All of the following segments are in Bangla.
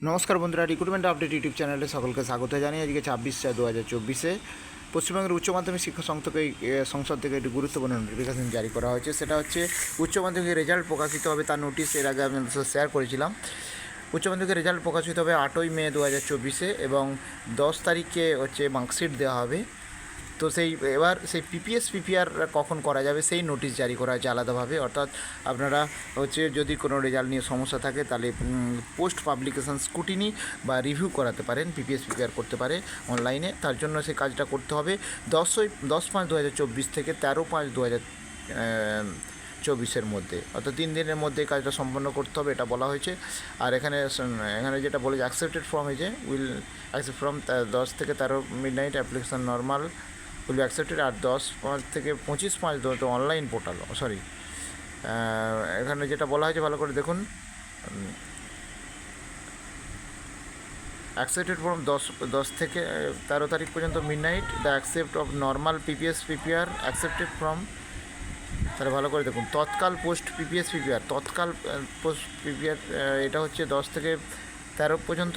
নমস্কার বন্ধুরা রিক্রুটমেন্ট আপডেট ইউটিউব চ্যানেলে সকলকে স্বাগত জানিয়ে আজকে ছাব্বিশ চার দু হাজার চব্বিশে পশ্চিমবঙ্গের উচ্চ মাধ্যমিক শিক্ষা সংস্থা থেকে সংসদ থেকে একটি গুরুত্বপূর্ণ নোটিফিকেশন জারি করা হয়েছে। সেটা হচ্ছে, উচ্চ মাধ্যমিকের রেজাল্ট প্রকাশিত হবে তার নোটিশ এর আগে আমি শেয়ার করেছিলাম। উচ্চ মাধ্যমিকের রেজাল্ট প্রকাশিত হবে আটই মে দু হাজার চব্বিশে এবং দশ তারিখে হচ্ছে মার্কশিট দেওয়া হবে। তো সেই, এবার সেই পিপিএস পিপিআর কখন করা যাবে, সেই নোটিশ জারি করা হয়েছে আলাদাভাবে। অর্থাৎ আপনারা হচ্ছে যদি কোনো রেজাল্ট নিয়ে সমস্যা থাকে, তাহলে পোস্ট পাবলিকেশন স্কুটিনি বা রিভিউ করাতে পারেন পিপিএস পিপিআর করতে পারে অনলাইনে তার জন্য সেই কাজটা করতে হবে দশই, দশ পাঁচ দু থেকে তেরো পাঁচ দু চব্বিশের মধ্যে। অর্থাৎ তিন দিনের মধ্যে কাজটা সম্পন্ন করতে হবে, এটা বলা হয়েছে। আর এখানে এখানে যেটা বলেছে অ্যাকসেপ্টেড ফর্ম হয়েছে উইল অ্যাকসেপ্ট ফর্ম দশ থেকে তেরো midnight application normal will accepted আর দশ পাঁচ থেকে পঁচিশ পাঁচ তো অনলাইন পোর্টাল সরি এখানে যেটা বলা হয়েছে, ভালো করে দেখুন। অ্যাকসেপ্টেড ফর্ম দশ দশ থেকে তেরো তারিখ পর্যন্ত midnight the accept of normal PPS PPR accepted from তাহলে ভালো করে দেখুন, tatkal post PPS PPR tatkal post PPR এটা হচ্ছে দশ থেকে তেরো পর্যন্ত।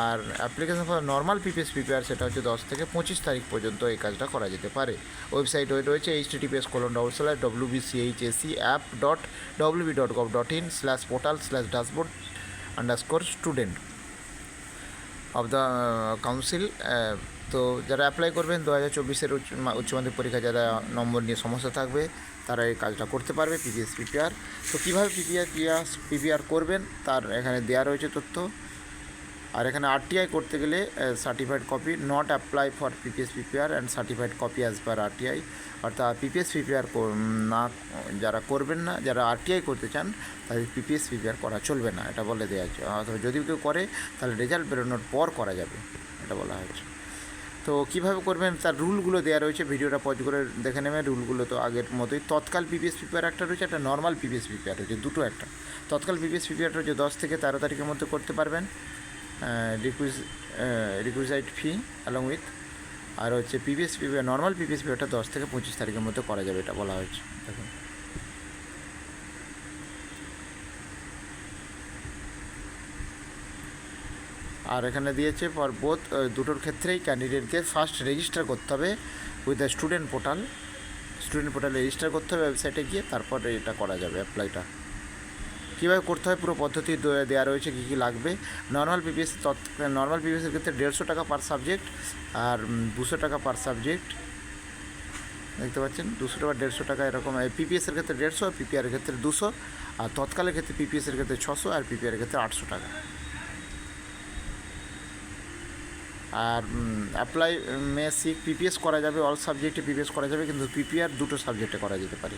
আর application for normal PPS PPR সেটা হচ্ছে দশ থেকে পঁচিশ তারিখ পর্যন্ত এই কাজটা করা যেতে পারে। ওয়েবসাইট ওই রয়েছে HTTPS colon double slash W BCHSE app dot WB dot gov dot in slash portal slash dashboard underscore student of the council তো যারা অ্যাপ্লাই করবেন, দু হাজার চব্বিশের উচ্চ মা- উচ্চ মাধ্যমিক পরীক্ষা যারা নম্বর নিয়ে সমস্যা থাকবে, তারা এই কাজটা করতে পারবে পিপিএস পিপিআর তো কীভাবে পিপিআর পিআর পিপিআর করবেন, তার এখানে দেওয়া রয়েছে তথ্য। আর এখানে আরটিআই করতে গেলে certified copy not apply for PPS PPR and certified copy as per RTI অর্থাৎ পিপিএস পিপিআর না, যারা করবেন না, যারা আরটিআই করতে চান, তাদের পিপিএস পিপিআর করা চলবে না, এটা বলে দেওয়া আছে। অথবা যদি কেউ করে, তাহলে রেজাল্ট বেরোনোর পর করা যাবে, এটা বলা হয়েছে। তো কীভাবে করবেন? তার রুলগুলো দেওয়া রয়েছে, ভিডিওটা পজ করে দেখে নেবেন রুলগুলো তো আগের মতোই। তৎকাল পিপিএস পিপিআর একটা রয়েছে, একটা নর্মাল পিপিএস পিপিআর রয়েছে, দুটো একটা। তৎকাল পিপিএস পিপিআর রয়েছে, দশ থেকে তেরো তারিখের মধ্যে করতে পারবেন রিকুইজ রিকুইজাইট ফি অ্যালং উইথ আর হচ্ছে পিপিএস পিপিআর নর্মাল পিপিএস পিপিআরটা দশ থেকে পঁচিশ তারিখের মধ্যে করা যাবে, এটা বলা হয়েছে। দেখুন। আর এখানে দিয়েছে ফর বোথ দুটোর ক্ষেত্রেই ক্যান্ডিডেটকে ফার্স্ট রেজিস্টার করতে হবে with the student portal student পোর্টালে রেজিস্টার করতে হবে ওয়েবসাইটে গিয়ে, তারপরে এটা করা যাবে অ্যাপ্লাইটা কীভাবে করতে হয়, পুরো পদ্ধতি দেওয়া রয়েছে, কী কী লাগবে। নর্মাল পিপিএস নর্মাল পিপিএসের ক্ষেত্রে দেড়শো টাকা পার সাবজেক্ট আর দুশো টাকা পার সাবজেক্ট দেখতে পাচ্ছেন? দুশো টাকা দেড়শো টাকা এরকম। পিপিএসের ক্ষেত্রে দেড়শো আর পিপিআরের ক্ষেত্রে দুশো, আর তৎকালের ক্ষেত্রে পিপিএসের ক্ষেত্রে ছশো, আর পিপিআরের ক্ষেত্রে আটশো টাকা। আর অ্যাপ্লাই মে সিক পিপিএস করা যাবে অল সাবজেক্টে পিপিএস করা যাবে কিন্তু পিপিআর দুটো সাবজেক্টে করা যেতে পারে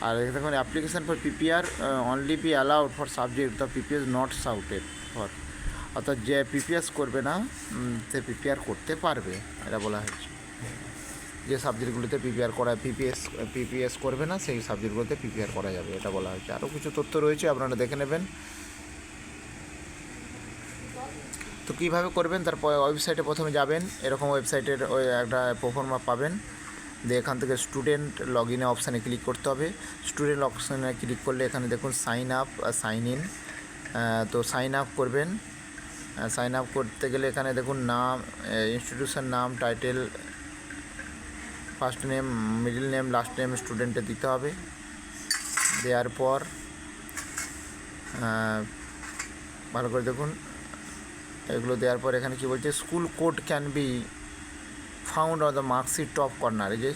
আর দেখুন application for PPR only be allowed for subject the PPS not sought for অর্থাৎ যে পিপিএস করবে না সে পিপিআর করতে পারবে এটা বলা হয়েছে যে সাবজেক্টগুলোতে পিপিআর করা পিপিএস পিপিএস করবে না সেই সাবজেক্টগুলোতে পিপিআর করা যাবে এটা বলা হয়েছে আরও কিছু তথ্য রয়েছে আপনারা দেখে নেবেন তো কীভাবে করবেন? তারপর ওয়েবসাইটে প্রথমে যাবেন। এরকম ওয়েবসাইটের ওই একটা প্রফর্মা পাবেন। দিয়ে এখান থেকে স্টুডেন্ট লগ ইনে অপশানে ক্লিক করতে হবে। স্টুডেন্ট অপশানে ক্লিক করলে এখানে দেখুন সাইন আপ আর সাইন ইন তো সাইন আপ করবেন। সাইন আপ করতে গেলে এখানে দেখুন নাম ইনস্টিটিউশন নাম title first name middle name last name স্টুডেন্টে দিতে হবে। দেওয়ার পর ভালো করে দেখুন এগুলো দেওয়ার পর এখানে কি বলছে school code can be found on the marksheet top corner এই যে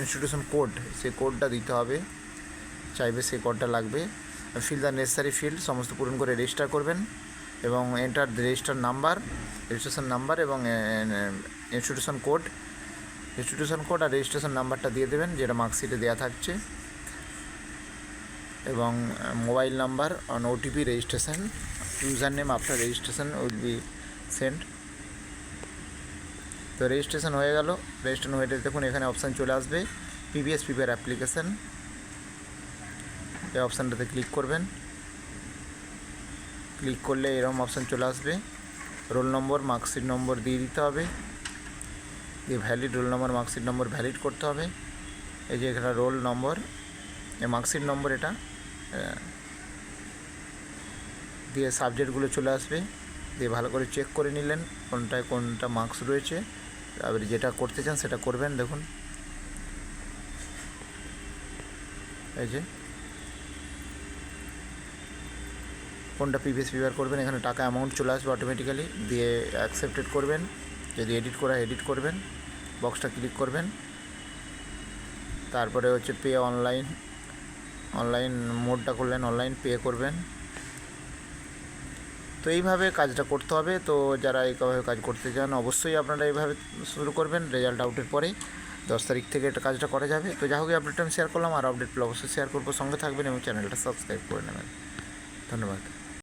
ইনস্টিটিউশন কোড সেই কোডটা দিতে হবে, চাইবে সেই কোডটা লাগবে। ফিল দ্য নেসেসারি ফিল্ড সমস্ত পূরণ করে রেজিস্টার করবেন এবং enter register number registration number এবং ইনস্টিটিউশন কোড ইনস্টিটিউশন কোড আর রেজিস্ট্রেশন নাম্বারটা দিয়ে দেবেন, যেটা মার্কশিটে দেওয়া থাকছে। এবং mobile number on OTP registration user name after registration will be send তো রেজিস্ট্রেশন হয়ে গেল। রেজিস্ট্রেশন হয়ে দেখুন এখানে অপশান চলে আসবে। পিবিএস পিপিআর অ্যাপ্লিকেশন এই অপশানটাতে ক্লিক করবেন। ক্লিক করলে এরকম অপশান চলে আসবে। রোল নম্বর মার্কশিট নম্বর দিয়ে দিতে হবে। দিয়ে valid roll number marksheet number valid করতে হবে। এই যে এখানে রোল নম্বর মার্কশিট নম্বর এটা দিয়ে সাবজেক্টগুলো চলে আসবে। দিয়ে ভালো করে চেক করে নিলেন, কোনটায় কোনটা মার্কস রয়েছে। তারপরে যেটা করতে চান সেটা করবেন, দেখুন। এই যে। কোনটা প্রিভিয়াস প্রিপেয়ার করবেন, এখানে টাকা অ্যামাউন্ট চলে আসবে অটোমেটিক্যালি দিয়ে অ্যাকসেপ্টেড করবেন, যদি এডিট করা এডিট করবেন বক্সটা ক্লিক করবেন। তারপরে হচ্ছে পে অনলাইন অনলাইন মোডটা করলেন অনলাইন পে করবেন। তো এইভাবে কাজটা করতে হবে। তো যারা এইভাবে কাজ করতে চান, অবশ্যই আপনারা এইভাবে শুরু করবেন রেজাল্ট আউটের পরে দশ তারিখ থেকে এটা কাজটা করা যাবে। তো যা হোক আপডেটটা আমি শেয়ার করলাম আর আপডেটগুলো অবশ্যই শেয়ার করব। সঙ্গে থাকবেন এবং চ্যানেলটা সাবস্ক্রাইব করে নেবেন। ধন্যবাদ।